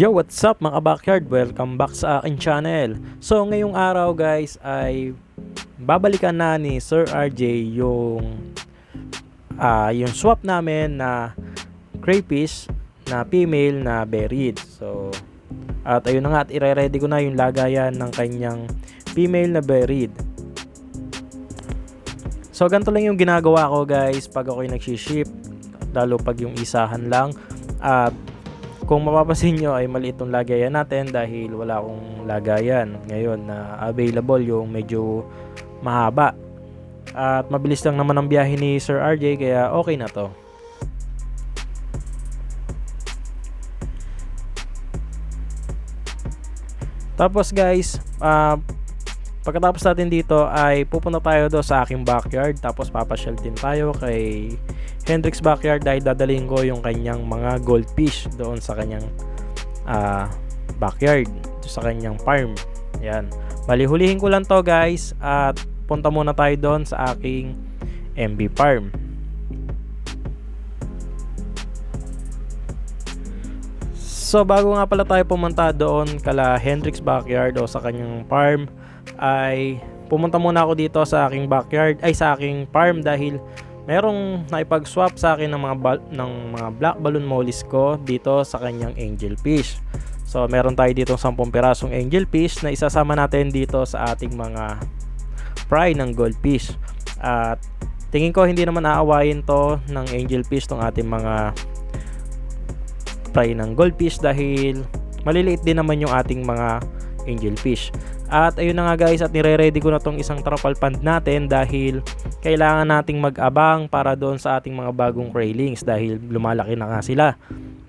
Yo, what's up mga backyard? Welcome back sa aking channel. So, ngayong araw guys ay babalikan na ni Sir RJ yung ah yung swap namin na crayfish na female na buried. So, at ayun na nga at ire-ready ko na yung lagayan ng kanyang female na buried. So, ganito lang yung ginagawa ko guys pag ako'y nag-ship lalo pag yung isahan lang at kung mapapansin nyo ay maliit tong lagayan natin dahil wala akong lagayan ngayon na available yung medyo mahaba. At mabilis lang naman ang biyahe ni Sir RJ kaya okay na to. Tapos guys ah, pagkatapos natin dito ay pupunta tayo do sa aking backyard tapos papasyal din tayo kay Hendrix Backyard dahil dadalhin ko yung kanyang mga goldfish doon sa kanyang ah, backyard, sa kanyang farm. Yan. Bali, hulihin ko lang to guys at punta muna tayo doon sa aking MB farm. So bago nga pala tayo pumunta doon kala Hendrix Backyard o sa kanyang farm ay pumunta muna ako dito sa aking backyard ay sa aking farm dahil merong naipag-swap sa akin ng mga bal- ng mga black balloon mollies ko dito sa kanyang angel fish. So meron tayo dito 10 pirasong angel fish na isasama natin dito sa ating mga fry ng goldfish. At tingin ko hindi naman aawayin to ng angel fish tong ating mga fry ng goldfish dahil maliliit din naman yung ating mga angel fish. At ayun na nga guys at nire-ready ko na tong isang trapal pond natin dahil kailangan nating mag-abang para doon sa ating mga bagong railings dahil lumalaki na nga sila.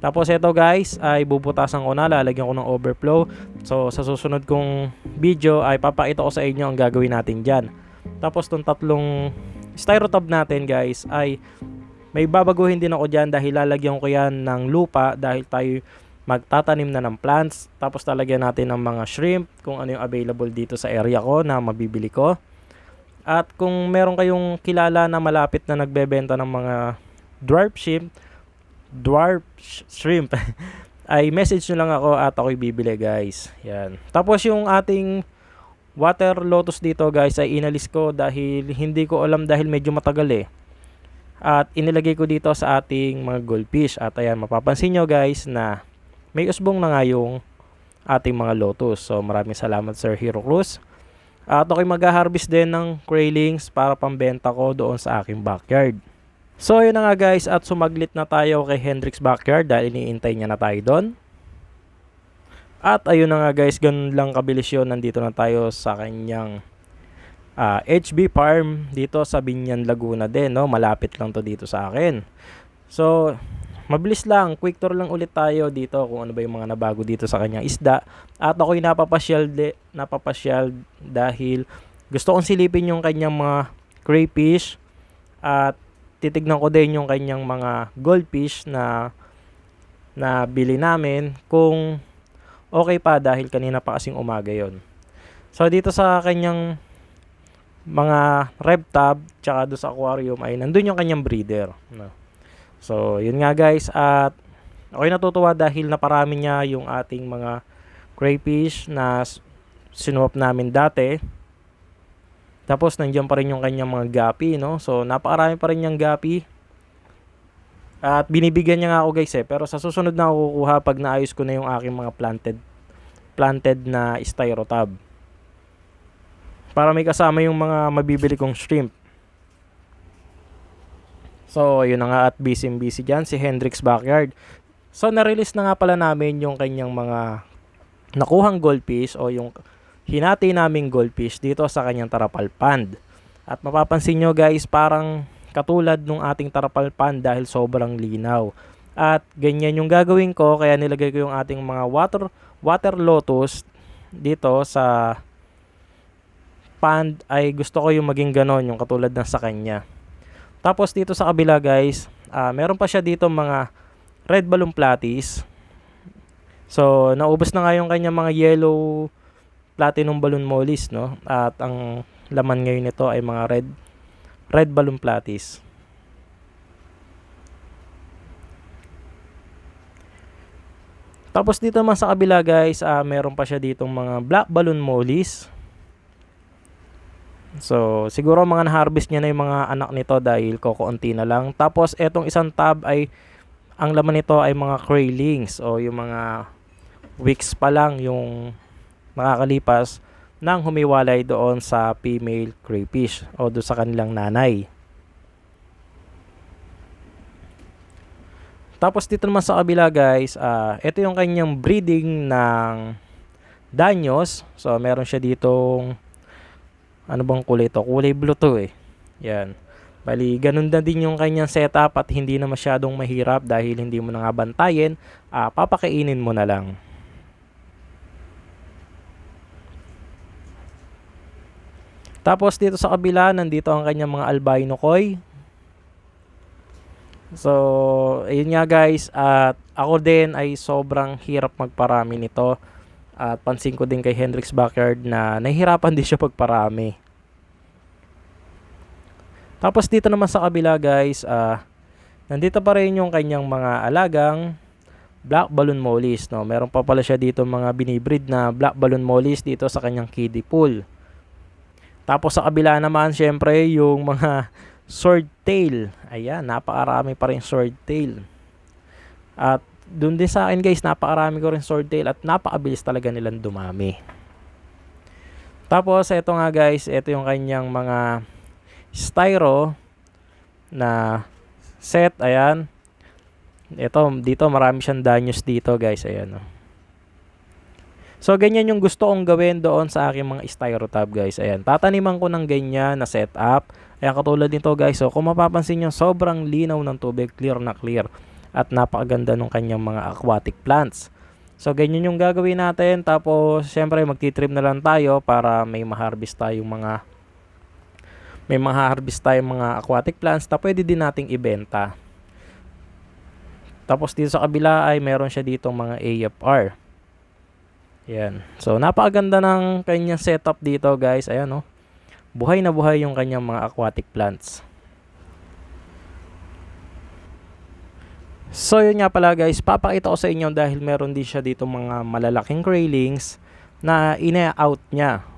Tapos ito guys ay bubutasan ko na, lalagyan ko ng overflow. So sa susunod kong video ay papakita ko sa inyo ang gagawin natin dyan. Tapos tong tatlong styrotab natin guys ay may babaguhin din ako dyan dahil lalagyan ko yan ng lupa dahil tayo magtatanim na ng plants. Tapos talagyan natin ng mga shrimp kung ano yung available dito sa area ko na mabibili ko. At kung meron kayong kilala na malapit na nagbebenta ng mga dwarf shrimp, dwarf sh- shrimp, ay message nyo lang ako at ako'y bibili guys. Yan. Tapos yung ating water lotus dito guys ay inalis ko dahil hindi ko alam dahil medyo matagal eh. At inilagay ko dito sa ating mga goldfish. At ayan, mapapansin nyo guys na may usbong na nga yung ating mga lotus. So maraming salamat Sir Hero Cruz. At ako'y mag-harvest din ng craylings para pambenta ko doon sa aking backyard. So yun na nga guys at sumaglit na tayo kay Hendrix Backyard dahil iniintay niya na tayo doon. At ayun na nga guys, ganun lang kabilis yun. Nandito na tayo sa kanyang ah, HB Farm dito sa Binyan, Laguna din. No? Malapit lang to dito sa akin. So, mabilis lang. Quick tour lang ulit tayo dito kung ano ba yung mga nabago dito sa kanyang isda. At ako'y napapasyal, de, napapasyal dahil gusto kong silipin yung kanyang mga crayfish at titignan ko din yung kanyang mga goldfish na na bili namin kung okay pa dahil kanina pa kasing umaga yon. So dito sa kanyang mga rev tab tsaka do sa aquarium ay nandun yung kanyang breeder. No? So yun nga guys at ako'y natutuwa dahil naparami niya yung ating mga crayfish na sinuwap namin dati. Tapos nandiyan pa rin yung kanyang mga gapi, no? So napakarami pa rin niyang gapi. At binibigyan niya nga ako guys eh. Pero sa susunod na ako kukuha pag naayos ko na yung aking mga planted planted na styrotab. Para may kasama yung mga mabibili kong shrimp. So, yun na nga at busy busy dyan si Hendrix Backyard. So, na-release na nga pala namin yung kanyang mga nakuhang goldfish o yung hinati naming goldfish dito sa kanyang tarapal pond. At mapapansin nyo guys, parang katulad nung ating tarapal pond dahil sobrang linaw. At ganyan yung gagawin ko, kaya nilagay ko yung ating mga water, water lotus dito sa pond ay gusto ko yung maging ganon, yung katulad ng sa kanya. Tapos dito sa kabila guys, ah, meron pa siya dito mga red balloon platies. So, naubos na nga yung kanya mga yellow platinum balloon mollies, no? At ang laman ngayon nito ay mga red red balloon platies. Tapos dito naman sa kabila guys, ah, meron pa siya ditong mga black balloon mollies. So, siguro mga na-harvest niya na yung mga anak nito dahil kokounti na lang. Tapos, etong isang tab ay, ang laman nito ay mga craylings o yung mga weeks pa lang yung nakakalipas nang humiwalay doon sa female crayfish o doon sa kanilang nanay. Tapos dito naman sa kabila guys, ah ito yung kanyang breeding ng danyos. So meron siya ditong ano bang kulay to? Kulay blue to eh. Yan. Bali, ganun na din yung kanyang setup at hindi na masyadong mahirap dahil hindi mo na nga bantayin, ah, papakainin mo na lang. Tapos dito sa kabila, nandito ang kanyang mga albino koi. So, ayun nga guys, at ako din ay sobrang hirap magparami nito. At pansin ko din kay Hendrix Backyard na nahihirapan din siya pagparami. Tapos dito naman sa kabila guys, ah nandito pa rin yung kanyang mga alagang black balloon mollies. No? Meron pa pala siya dito mga binibreed na black balloon mollies dito sa kanyang kiddie pool. Tapos sa kabila naman, syempre, yung mga swordtail. Ayan, napakarami pa rin swordtail. At doon din sa akin guys, napakarami ko rin swordtail at napakabilis talaga nilang dumami. Tapos, eto nga guys, ito yung kanyang mga styro na set. Ayan. Ito, dito marami siyang danyos dito guys. Ayan. Oh. So, ganyan yung gusto kong gawin doon sa aking mga styro tab guys. Ayan, tataniman ko ng ganyan na setup. Ayan, katulad nito guys. So, kung mapapansin nyo, sobrang linaw ng tubig. Clear na clear. At napakaganda ng kanyang mga aquatic plants. So, ganyan yung gagawin natin. Tapos, syempre, magtitrim na lang tayo para may maharvest tayong mga may maharvest tayong mga aquatic plants na pwede din nating ibenta. Tapos, dito sa kabila ay meron siya ditong mga AFR. Yan. So, napakaganda ng kanyang setup dito, guys. Ayan, oh. Buhay na buhay yung kanyang mga aquatic plants. So, yun nga pala, guys. Papakita ko sa inyo dahil meron din siya dito mga malalaking graylings na ina-out niya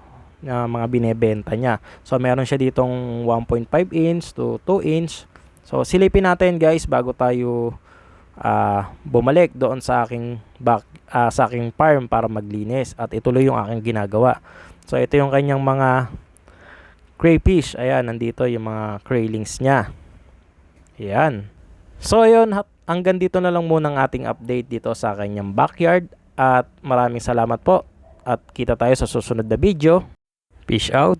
na mga binebenta niya. So, meron siya ditong 1.5 inch to 2 inch. So, silipin natin, guys, bago tayo ah bumalik doon sa aking back ah, sa aking farm para maglinis at ituloy yung aking ginagawa. So ito yung kanyang mga crayfish. Ayan, nandito yung mga craylings niya. Ayan. So ayun, hanggang dito na lang muna ang ating update dito sa kanyang backyard at maraming salamat po at kita tayo sa susunod na video. Peace out.